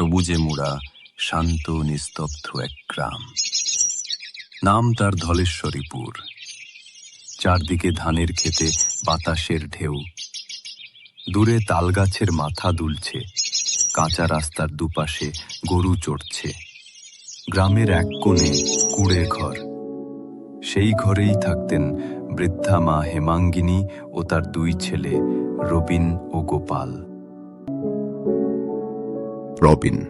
সবুজে মুড়া শান্ত, নিস্তব্ধ এক গ্রাম। নাম তার ধলেশ্বরীপুর। চারদিকে ধানের ক্ষেতে বাতাসের ঢেউ। দূরে তালগাছের মাথা দুলছে। কাঁচা রাস্তার দুপাশে গরু চড়ছে। গ্রামের এক কোণে কুড়ে ঘর। সেই ঘরেই থাকতেন বৃদ্ধা মা হেমাঙ্গিনী ও তার দুই ছেলে রবিন ও গোপাল। রবিন।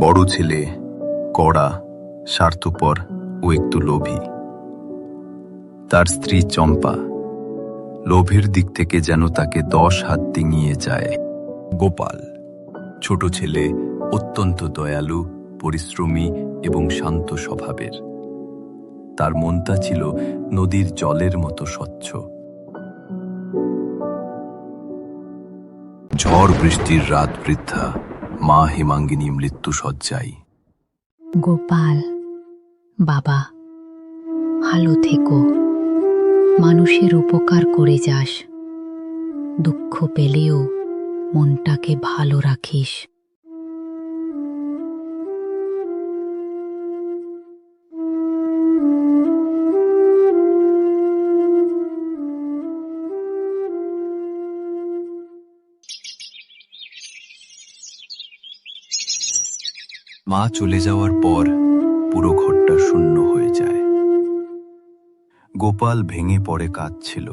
বড় ছেলে, কড়া, স্বার্থপর ও একটু লোভী। তার স্ত্রী চম্পা, লোভের দিক থেকে যেন তাকে দশ হাত ডিঙিয়ে যায়। গোপাল, ছোট ছেলে, অত্যন্ত দয়ালু, পরিশ্রমী এবং শান্ত স্বভাবের। তার মনটা ছিল নদীর জলের মতো স্বচ্ছ। ঝড় বৃষ্টির রাত বৃদ্ধা, মা হিমাঙ্গিনী মৃত্যু সজ্জায় গোপাল, বাবা, ভালো থেকো। মানুষের উপকার করে যাস। দুঃখ পেলেও মনটাকে ভালো রাখিস। মা চলে যাওয়ার পর পুরো ঘরটা শূন্য হয়ে যায়। গোপাল ভেঙে পড়ে কাঁদছিল।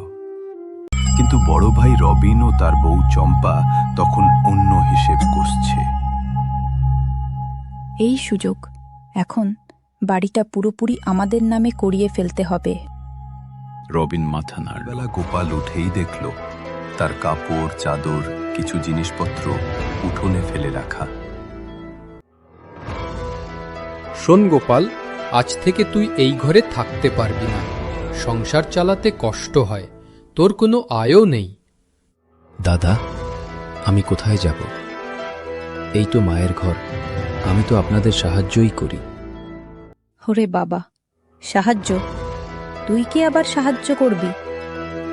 কিন্তু বড় ভাই রবিন ও তার বউ চম্পা তখন অন্য হিসেব কষছে। এই সুযোগ এখন বাড়িটা পুরোপুরি আমাদের নামে করিয়ে ফেলতে হবে। রবিন মাথা নাড়ল। বেলা গোপাল উঠেই দেখল তার কাপড় চাদর কিছু জিনিসপত্র উঠোনে ফেলে রাখা। শোন গোপাল আজ থেকে তুই এই ঘরে থাকতে পারবি না। সংসার চালাতে কষ্ট হয় তোর কোনো আয়ও নেই। দাদা আমি কোথায় যাব? এই তো মায়ের ঘর আমি তো আপনাদের সাহায্যই করি। ওরে বাবা সাহায্য? তুই কি আবার সাহায্য করবি?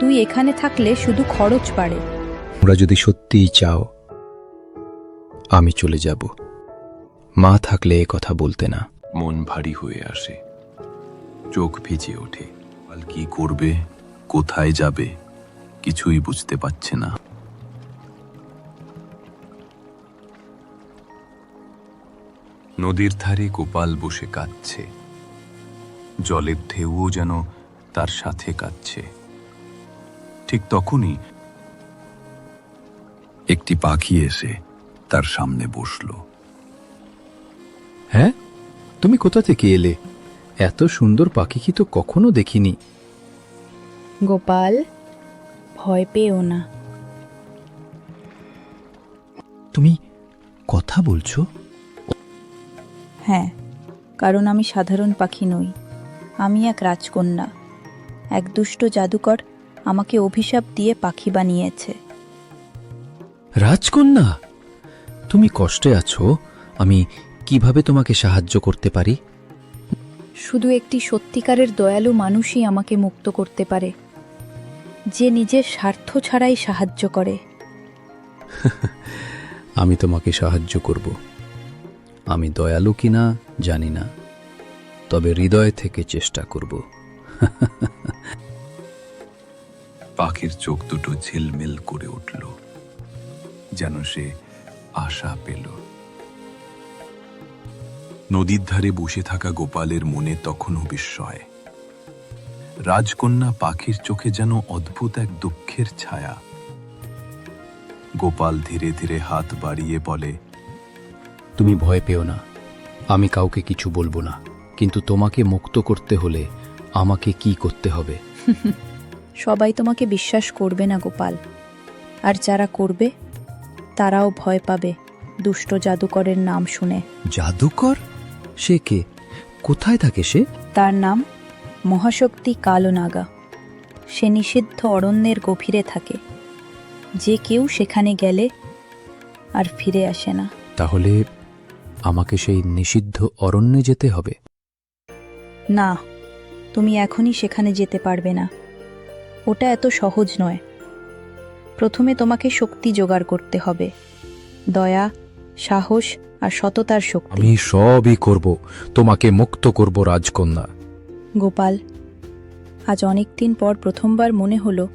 তুই এখানে থাকলে শুধু খরচ বাড়ে। তোমরা যদি সত্যিই চাও আমি চলে যাব। মা থাকলে এ কথা বলতে না। মন ভারী হয়ে আসে। চোখ ভিজে ওঠে। কাল কি করবে? কোথায় যাবে? কিছুই বুঝতে পারছে না। নদীর ধারে গোপাল বসে কাঁদছে। জলের ঢেউও যেন তার সাথে কাঁদছে। ঠিক তখনই একটি পাখি এসে তার সামনে বসল। তুমি কোথা থেকে এলে? এত সুন্দর পাখি কি তো কখনো দেখিনি। গোপাল ভয় পেও না। তুমি কথা বলছো? হ্যাঁ কারণ আমি সাধারণ পাখি নই। আমি এক রাজকন্যা। এক দুষ্ট জাদুকর আমাকে অভিশাপ দিয়ে পাখি বানিয়েছে। রাজকন্যা? তুমি কষ্টে আছো? আমি কীভাবে তোমাকে সাহায্য করতে পারি? শুধু একটি সত্যিকারের দয়ালু মানুষই আমাকে মুক্ত করতে পারে যে নিজের স্বার্থ ছাড়াই সাহায্য করে। আমি তোমাকে সাহায্য করব। আমি দয়ালু কিনা জানি না তবে হৃদয় থেকে চেষ্টা করব। পাখির চোখ দুটো ঝিলমিল করে উঠল যেন সে আশা পেল। নদীর ধারে বসে থাকা গোপালের মনে তখনও বিস্ময়। রাজকন্যা পাখির চোখে যেন অদ্ভুত এক দুঃখের ছায়া। গোপাল ধীরে ধীরে হাত বাড়িয়ে বলে তুমি ভয় পেও না আমি কাউকে কিছু বলব না কিন্তু তোমাকে মুক্ত করতে হলে আমাকে কি করতে হবে? সবাই তোমাকে বিশ্বাস করবে না গোপাল। আর যারা করবে তারাও ভয় পাবে দুষ্ট জাদুকরের নাম শুনে। জাদুকর? সে কে? কোথায় থাকে সে? তার নাম মহাশক্তি কালো নাগা সে নিষিদ্ধ অরণ্যের গভীরে থাকে। যে কেউ সেখানে গেলে আর ফিরে আসে না। তাহলে আমাকে সেই নিষিদ্ধ অরণ্যে যেতে হবে? না তুমি এখনই সেখানে যেতে পারবে না। ওটা এত সহজ নয়। প্রথমে তোমাকে শক্তি জোগাড় করতে হবে। দয়া সাহস আর সততার শক্তি। আমি সবই করব তোমাকে মুক্ত করব রাজকন্যা। গোপাল আজ অনেক দিন পর প্রথমবার মনে হলো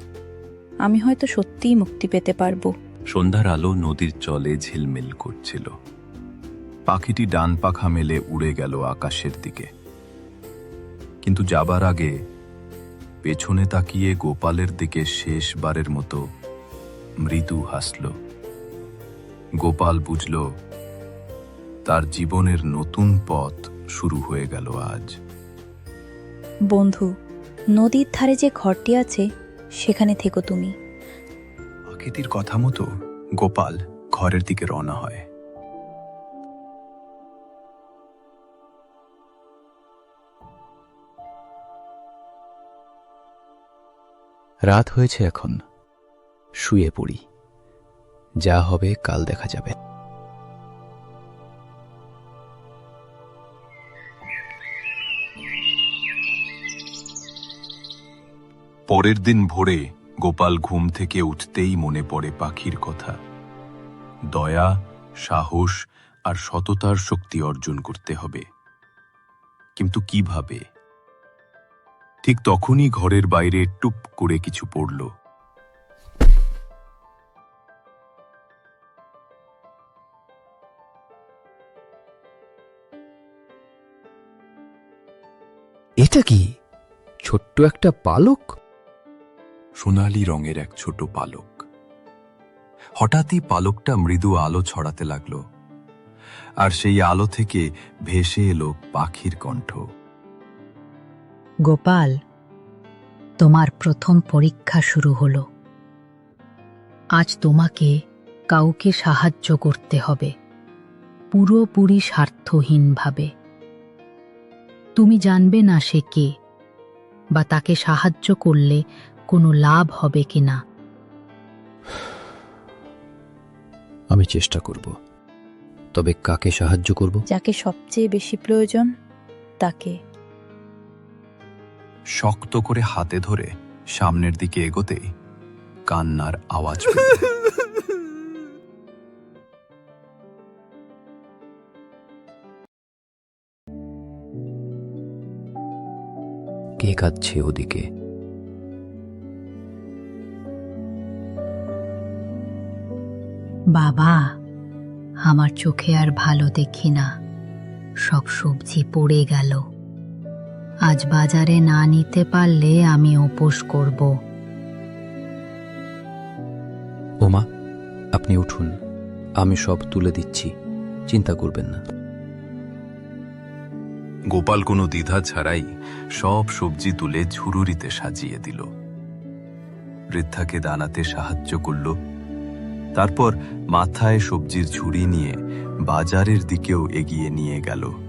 আমি হয়তো সত্যিই মুক্তি পেতে পারব। সন্ধ্যার আলো নদীর জলে ঝিলমিল করছিল। পাখিটি ডান পাখা মেলে উড়ে গেল আকাশের দিকে। কিন্তু যাবার আগে পেছনে তাকিয়ে গোপালের দিকে শেষবারের মতো মৃদু হাসল। গোপাল বুঝল তার জীবনের নতুন পথ শুরু হয়ে গেল আজ। বন্ধু নদীর ধারে যে ঘরটি আছে সেখানে থেকো তুমি। পাখিটির কথা মতো গোপাল ঘরের দিকে রওনা হয়। রাত হয়েছে এখন। শুয়ে পড়ি। যা হবে, কাল দেখা যাবে। পরের দিন ভোরে গোপাল ঘুম থেকে উঠতেই মনে পড়ে পাখির কথা। দয়া, সাহস আর সততার শক্তি অর্জন করতে হবে। কিন্তু কীভাবে? ঠিক তখনই ঘরের বাইরে টুপ করে কিছু পড়ল। এটা কি? ছোট্ট একটা পালক? সোনালি রঙের এক ছোট পালক। হঠাৎই পালকটা মৃদু আলো ছড়াতে লাগল আর সেই আলো থেকে ভেসে এলো পাখির কণ্ঠ। গোপাল তোমার প্রথম পরীক্ষা শুরু হলো। আজ তোমাকে কাউকে সাহায্য করতে হবে পুরোপুরি স্বার্থহীনভাবে। তুমি জানবে না সে কে বা তাকে সাহায্য করলে কোনো লাভ হবে কিনা। আমি চেষ্টা করব। তবে কাকে সাহায্য করব? যাকে সবচেয়ে বেশি প্রয়োজন তাকে। শক্ত করে হাতে ধরে সামনের দিকে এগোতেই কান্নার আওয়াজ পেল। কে কাঁদছে ওদিকে। বাবা আমার চোখে আর ভালো দেখি না। সব সবজি পড়ে গেল। আজ বাজারে না নিতে পারলে আমি উপোস করব। ওমা আপনি উঠুন। আমি সব তুলে দিচ্ছি। চিন্তা করবেন না। গোপাল কোনো দ্বিধা ছাড়াই সব সবজি তুলে ঝুরুরিতে সাজিয়ে দিল। বৃদ্ধাকে দানাতে সাহায্য করল। তারপর মাথায় সবজির ঝুড়ি নিয়ে বাজারের দিকেও এগিয়ে নিয়ে গেল।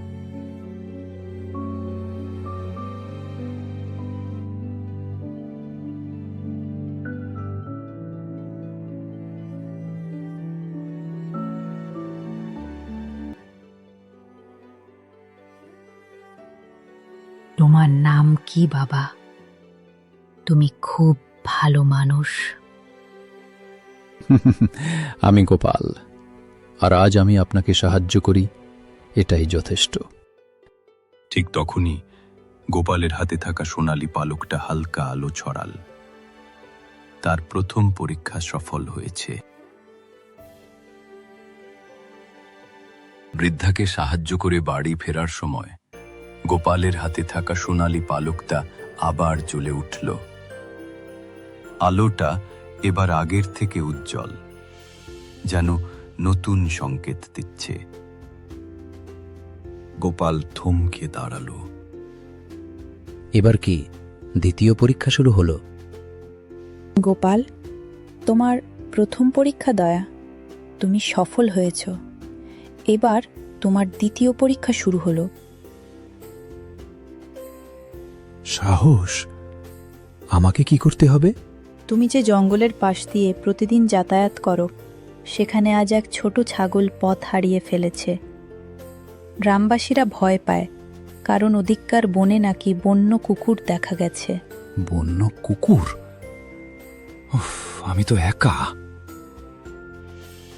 কি বাবা? তুমি খুব ভালো মানুষ। আমি গোপাল আর আজ আমি আপনাকে সাহায্য করি এটাই যথেষ্ট। ঠিক তখনই গোপালের হাতে থাকা সোনালী পালকটা হালকা আলো ছড়াল। তার প্রথম পরীক্ষা সফল হয়েছে। বৃদ্ধাকে সাহায্য করে বাড়ি ফেরার সময় গোপালের হাতে থাকা সোনালী পালকটা আবার জ্বলে উঠল। আলোটা এবার আগের থেকে উজ্জ্বল যেন নতুন সংকেত দিচ্ছে। গোপাল থমকে দাঁড়াল। এবার কি দ্বিতীয় পরীক্ষা শুরু হলো? গোপাল তোমার প্রথম পরীক্ষা দয়া তুমি সফল হয়েছ। এবার তোমার দ্বিতীয় পরীক্ষা শুরু হলো। সাহস? আমাকে কি করতে হবে? তুমি যে জঙ্গলের পাশ দিয়ে প্রতিদিন যাতায়াত করো সেখানে আজ এক ছোট ছাগল পথ হারিয়ে ফেলেছে। গ্রামবাসীরা ভয় পায় কারণ ওদিককার বনে নাকি বন্য কুকুর দেখা গেছে। বন্য কুকুর? উফ, আমি তো একা।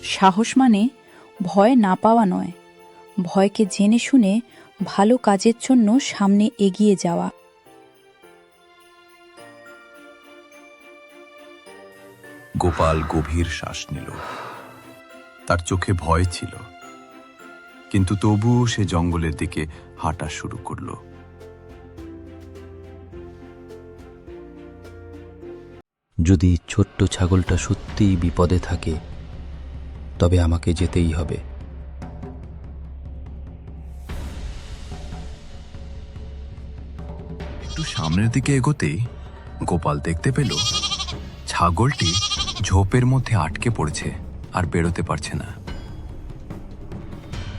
সাহস মানে ভয় না পাওয়া নয় ভয়কে জেনে শুনে ভালো কাজের জন্য সামনে এগিয়ে যাওয়া। গোপাল গভীর শ্বাস নিল। তার চোখে ভয় ছিল। কিন্তু তবুও সে জঙ্গলের দিকে হাঁটা শুরু করল। যদি ছোট্ট ছাগলটা সত্যিই বিপদে থাকে তবে আমাকে যেতেই হবে। একটু সামনের দিকে এগোতেই গোপাল দেখতে পেল ছাগলটি ঝোপের মধ্যে আটকে পড়েছে আর বেরোতে পারছে না।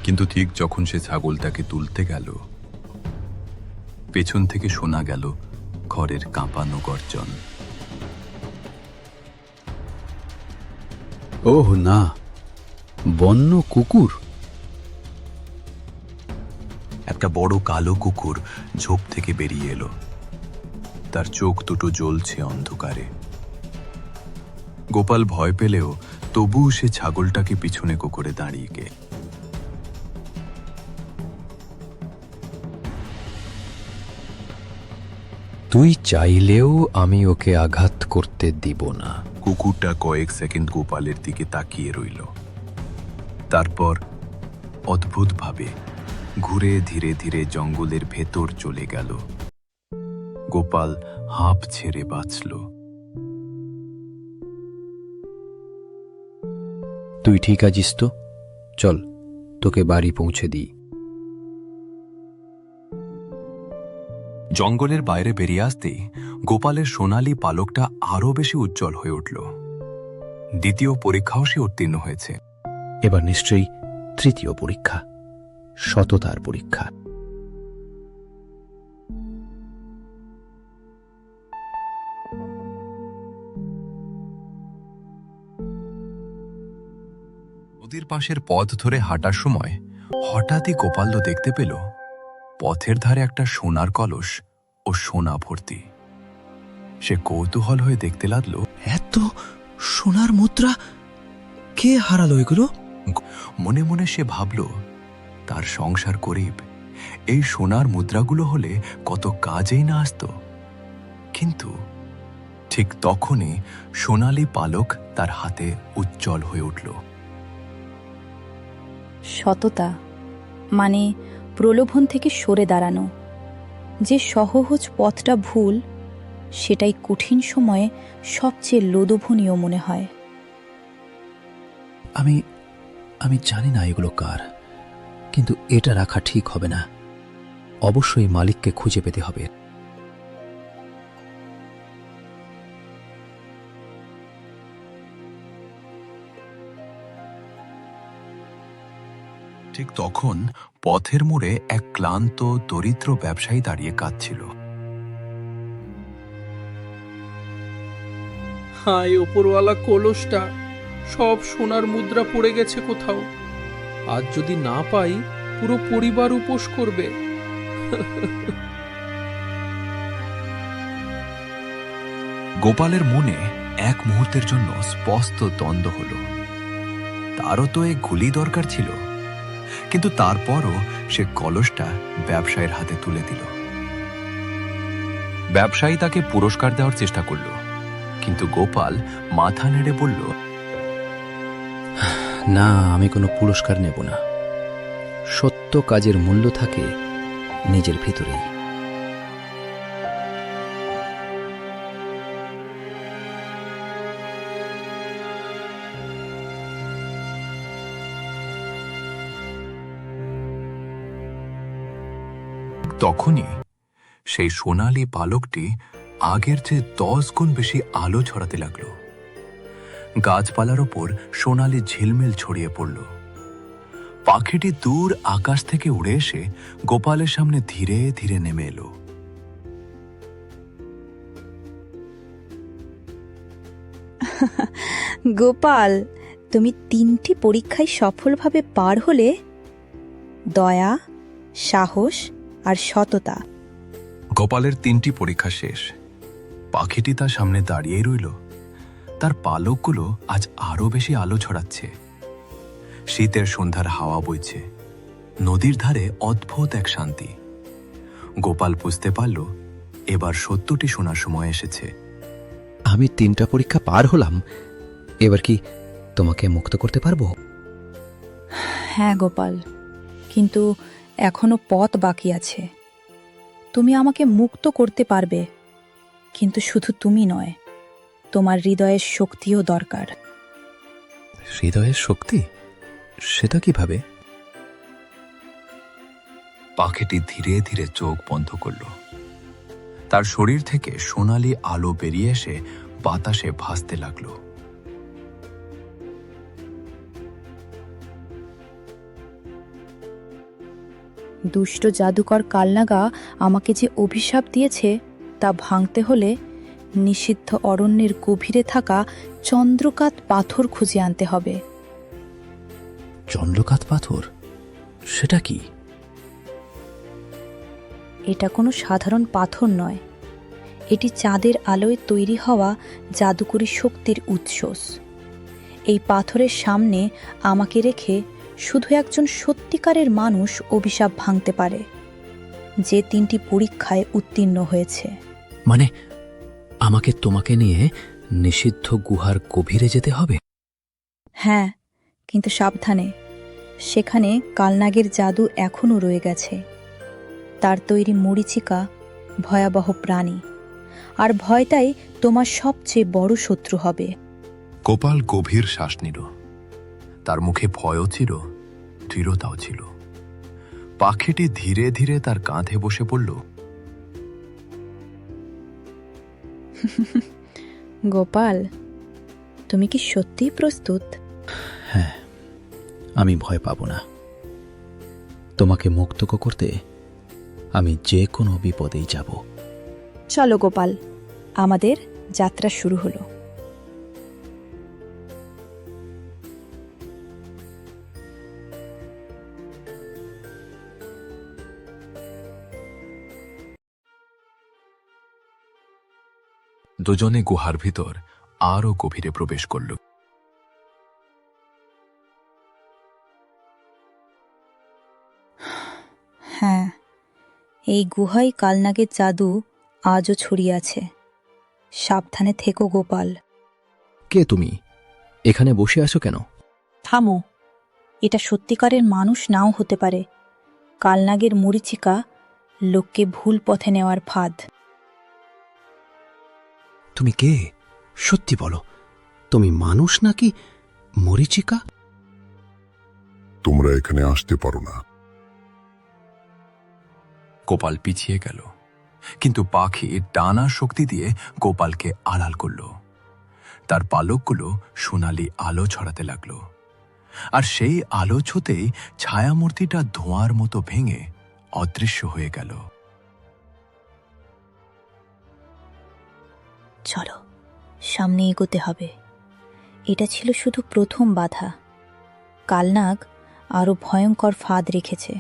কিন্তু ঠিক যখন সে ছাগলটাকে তুলতে গেল পেছন থেকে শোনা গেল ঘরের কাঁপানো গর্জন। ওহ না বন্য কুকুর। একটা বড় কালো কুকুর ঝোপ থেকে বেরিয়ে এলো। তার চোখ দুটো জ্বলছে অন্ধকারে। গোপাল ভয় পেলেও তবুও সে ছাগলটাকে পিছনে কুকুরে দাঁড়িয়ে গে। তুই চাইলেও আমি ওকে আঘাত করতে দিব না। কুকুরটা কয়েক সেকেন্ড গোপালের দিকে তাকিয়ে রইল। তারপর অদ্ভুতভাবে ঘুরে ধীরে ধীরে জঙ্গলের ভেতর চলে গেল। গোপাল হাঁপ ছেড়ে বাঁচল। তুই ঠিক আছিস তো? চল তোকে বাড়ি পৌঁছে দিই। জঙ্গলের বাইরে বেরিয়ে আসতেই গোপালের সোনালি পালকটা আরও বেশি উজ্জ্বল হয়ে উঠল। দ্বিতীয় পরীক্ষাও সে উত্তীর্ণ হয়েছে। এবার নিশ্চয়ই তৃতীয় পরীক্ষা সততার পরীক্ষা। নদীর পাশের পথ ধরে হাঁটার সময় হঠাৎই গোপাল্য দেখতে পেল পথের ধারে একটা সোনার কলস ও সোনা ভর্তি। সে কৌতূহল হয়ে দেখতে লাগল এত সোনার মুদ্রা? কে হারালো এগুলো? মনে মনে সে ভাবল তার সংসার গরিব এই সোনার মুদ্রাগুলো হলে কত কাজেই না আসতো। কিন্তু ঠিক তখনই সোনালি পালক তার হাতে উজ্জ্বল হয়ে উঠল। সততা মানে প্রলোভন থেকে সরে দাঁড়ানো। যে সহজ পথটা ভুল, সেটাই কঠিন সময়ে সবচেয়ে লোদভনীয় মনে হয়। আমি আমি জানি না এগুলো কার, কিন্তু এটা রাখা ঠিক হবে না। অবশ্যই মালিককে খুঁজে পেতে হবে। ঠিক তখন পথের মোড়ে এক ক্লান্ত দরিদ্র ব্যবসায়ী দাঁড়িয়ে কাঁদছিল। হায় ওপরওয়ালা কলসটা! সব সোনার মুদ্রা পড়ে গেছে কোথাও। আজ যদি না পাই পুরো পরিবার উপোস করবে। গোপালের মনে এক মুহূর্তের জন্য স্পষ্ট দ্বন্দ্ব হল। তারও তো এক গুলি দরকার ছিল। কিন্তু তারপরও সে কলসটা ব্যবসায়ীর হাতে তুলে দিল। ব্যবসায়ী তাকে পুরস্কার দেওয়ার চেষ্টা করল, কিন্তু গোপাল মাথা নেড়ে বলল, না, আমি কোনো পুরস্কার নেব না। সত্য কাজের মূল্য থাকে নিজের ভিতরেই। তখনই সেই সোনালি পালকটি আগের চেয়ে দশ গুণ বেশি আলো ছড়াতে লাগল। গাছপালার ওপর সোনালি ঝিলমিল ছড়িয়ে পড়ল। পাখিটি দূর আকাশ থেকে উড়ে এসে গোপালের সামনে ধীরে ধীরে নেমে এলো। গোপাল, তুমি তিনটি পরীক্ষায় সফলভাবে পার হলে দয়া, সাহস আর সততা। গোপালের তিনটি পরীক্ষা শেষ। পাখিটি তার সামনে দাঁড়িয়ে রইল। তার পালকগুলো আজ আরও বেশি আলো ছড়াচ্ছে। শীতের সন্ধ্যার হাওয়া বইছে। নদীর ধারে অদ্ভুত এক শান্তি। গোপাল বুঝতে পারল এবার সত্যটি শোনার সময় এসেছে। আমি তিনটা পরীক্ষা পার হলাম। এবার কি তোমাকে মুক্ত করতে পারব? হ্যাঁ গোপাল। কিন্তু এখনও পথ বাকি আছে। তুমি আমাকে মুক্ত করতে পারবে কিন্তু শুধু তুমি নয় তোমার হৃদয়ের শক্তিও দরকার। হৃদয়ের শক্তি? সেটা কীভাবে? পাখিটি ধীরে ধীরে চোখ বন্ধ করল। তার শরীর থেকে সোনালি আলো বেরিয়ে এসে বাতাসে ভাসতে লাগল। দুষ্ট জাদুকর কালনাগা আমাকে যে অভিশাপ দিয়েছে তা ভাঙতে হলে নিষিদ্ধ অরণ্যের গভীরে থাকা চন্দ্রকাত পাথর খুঁজে আনতে হবে। চন্দ্রকাত পাথর? সেটা কি? এটা কোনো সাধারণ পাথর নয়। এটি চাঁদের আলোয় তৈরি হওয়া জাদুকরী শক্তির উৎস। এই পাথরের সামনে আমাকে রেখে শুধু একজন সত্যিকারের মানুষ অভিশাপ ভাঙতে পারে যে তিনটি পরীক্ষায় উত্তীর্ণ হয়েছে। মানে আমাকে তোমাকে নিয়ে নিষিদ্ধ গুহার গভীরে যেতে হবে? হ্যাঁ কিন্তু সাবধানে। সেখানে কালনাগের জাদু এখনও রয়ে গেছে। তার তৈরি মরিচিকা ভয়াবহ প্রাণী। আর ভয়টাই তোমার সবচেয়ে বড় শত্রু হবে। গোপাল গভীর শ্বাস নিল। তার মুখে ভয়ও ছিল দৃঢ়তাও ছিল। পাখিটি ধীরে ধীরে তার কাঁধে বসে পড়ল। গোপাল তুমি কি সত্যিই প্রস্তুত? হ্যাঁ আমি ভয় পাব না। তোমাকে মুক্ত করতে আমি যে কোনো বিপদেই যাব। চলো গোপাল আমাদের যাত্রা শুরু হলো। দুজনে গুহার ভিতর আরও গভীরে প্রবেশ করল। হ্যাঁ এই গুহায় কালনাগের জাদু আজও ছড়িয়ে আছে। সাবধানে থেকো গোপাল। কে তুমি? এখানে বসে আছো কেন? থামো। এটা সত্যিকারের মানুষ নাও হতে পারে। কালনাগের মরিচিকা লোককে ভুল পথে নেওয়ার ফাঁদ। তুমি কে? সত্যি বলো। তুমি মানুষ নাকি মরিচিকা? তোমরা এখানে আসতে পারো না। গোপাল পিছিয়ে গেল। কিন্তু পাখি টানা শক্তি দিয়ে গোপালকে আড়াল করল। তার পালকগুলো সোনালি আলো ছড়াতে লাগল। আর সেই আলো ছুতেই ছায়ামূর্তিটা ধোঁয়ার মতো ভেঙে অদৃশ্য হয়ে গেল। চলো, সামনে এগোতে হবে। এটা ছিল শুধু প্রথম বাধা। কালনাগ আরও ভয়ঙ্কর ফাঁদ রেখেছে।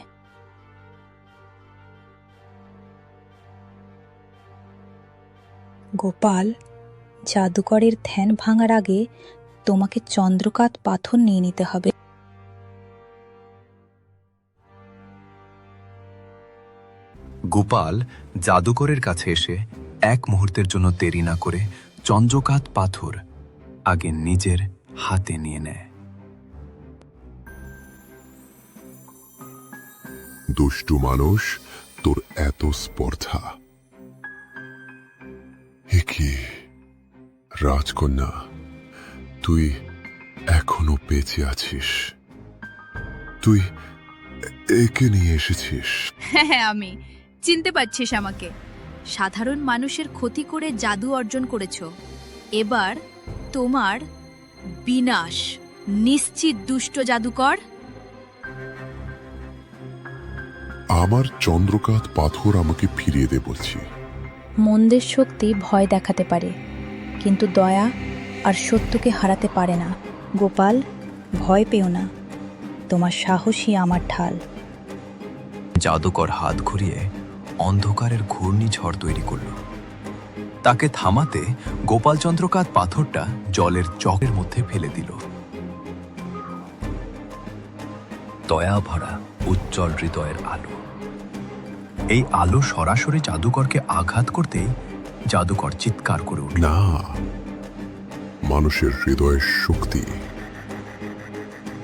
গোপাল, জাদুকরের ধ্যান ভাঙার আগে তোমাকে চন্দ্রকাত পাথর নিয়ে নিতে হবে। গোপাল, জাদুকরের কাছে এসে এক মুহূর্তের জন্য দেরি না করে চন্দ্রকাত পাথর আগে নিজের হাতে নিয়ে নেয়। দুষ্টু মানুষ তোর এত স্পর্ধা। কি? রাজকন্যা তুই এখনও বেঁচে আছিস। তুই একে নিয়ে এসেছিস। হ্যাঁ হ্যাঁ আমি। চিনতে পারছিস আমাকে। সাধারণ মানুষের ক্ষতি করে জাদু অর্জন করেছ। এবার তোমার বিনাশ। নিশ্চিত দুষ্ট জাদুকর। আমার চন্দ্রকাত পাথর আমাকে ফিরিয়ে দে বলছি। মন্দের শক্তি ভয় দেখাতে পারে কিন্তু দয়া আর সত্যকে হারাতে পারে না। গোপাল ভয় পেও না। তোমার সাহসী আমার ঢাল। জাদুকর হাত ঘুরিয়ে অন্ধকারের ঘূর্ণিঝড় তৈরি করল। তাকে থামাতে গোপাল চন্দ্রকাত পাথরটা জলের চকের মধ্যে ফেলে দিল। দয়া ভরা উজ্জ্বল হৃদয়ের আলো। এই আলো সরাসরি জাদুকরকে আঘাত করতেই জাদুকর চিৎকার করে উঠল। না, মানুষের হৃদয়ের শক্তি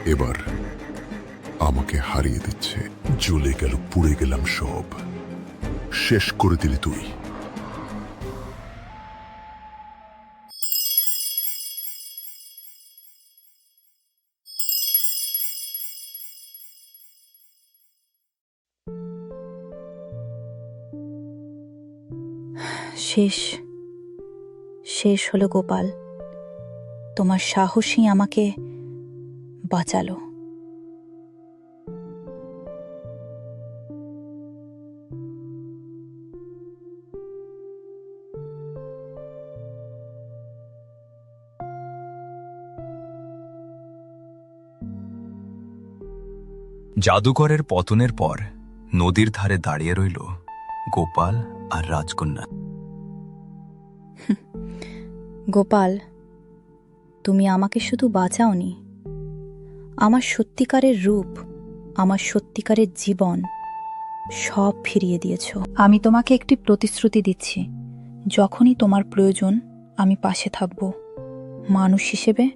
এবার আমাকে হারিয়ে দিচ্ছে। জ্বলে গেল, পুড়ে গেলাম সব। শেষ করে দিলি তুই। শেষ। শেষ হলো গোপাল। তোমার সাহসী আমাকে বাঁচালো। জাদুকরের পতনের পর নদীর ধারে দাঁড়িয়ে রইল গোপাল আর রাজকন্যা। গোপাল, তুমি আমাকে শুধু বাঁচাওনি। আমার সত্যিকারের রূপ, আমার সত্যিকারের জীবন সব ফিরিয়ে দিয়েছ। আমি তোমাকে একটি প্রতিশ্রুতি দিচ্ছি। যখনই তোমার প্রয়োজন, আমি পাশে থাকব। মানুষ হিসেবে,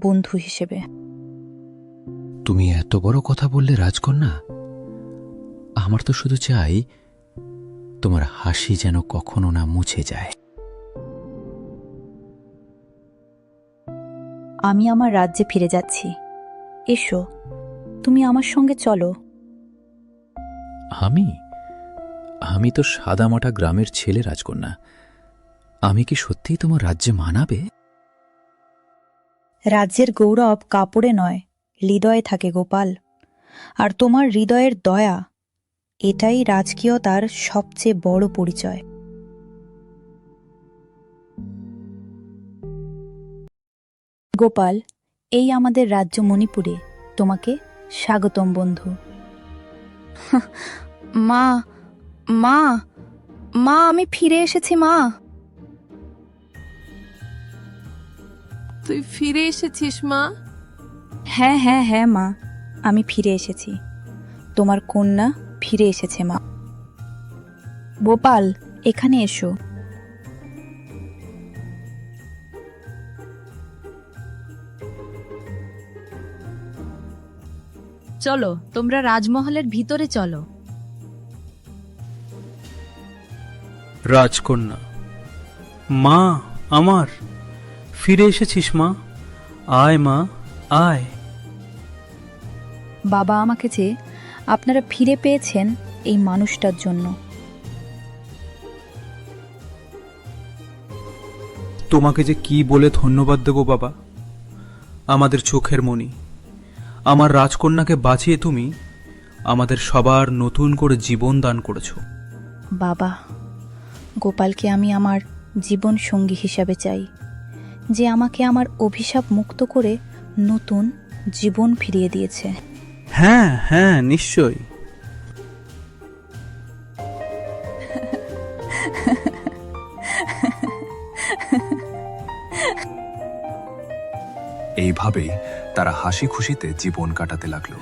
বন্ধু হিসেবে। তুমি এত বড় কথা বললে রাজকন্যা? আমার তো শুধু চাই তোমার হাসি যেন কখনো না মুছে যায়। আমি আমার রাজ্যে ফিরে যাচ্ছি। এসো তুমি আমার সঙ্গে চলো। আমি? আমি তো সাদামাটা গ্রামের ছেলে রাজকন্যা। আমি কি সত্যিই তোমার রাজ্যে মানাবে? রাজ্যের গৌরব কাপড়ে নয় হৃদয়ে থাকে গোপাল। আর তোমার হৃদয়ের দয়া এটাই রাজকীয়তার সবচেয়ে বড় পরিচয়। গোপাল এই আমাদের রাজ্য মণিপুরে তোমাকে স্বাগতম বন্ধু। মা মা মা আমি ফিরে এসেছি মা। তুই ফিরে এসেছিস মা? হ্যাঁ হ্যাঁ হ্যাঁ মা। আমি ফিরে এসেছি। তোমার কন্যা ফিরে এসেছে মা। গোপাল এখানে এসো। চলো তোমরা রাজমহলের ভিতরে চলো। রাজকন্যা মা আমার ফিরে এসেছিস মা? আয় মা আয়। বাবা আমাকে যে আপনারা ফিরে পেয়েছেন এই মানুষটার জন্য। তোমাকে যে কি বলে ধন্যবাদ দেব বাবা? আমাদের চোখের মণি আমার রাজকন্যাকে বাঁচিয়ে তুমি আমাদের সবার নতুন করে জীবন দান করেছ। বাবা গোপালকে আমি আমার জীবন সঙ্গী হিসাবে চাই যে আমাকে আমার অভিশাপ মুক্ত করে নতুন জীবন ফিরিয়ে দিয়েছে। হ্যাঁ হ্যাঁ নিশ্চয়ই। এইভাবেই তারা হাসি খুশিতে জীবন কাটাতে লাগল।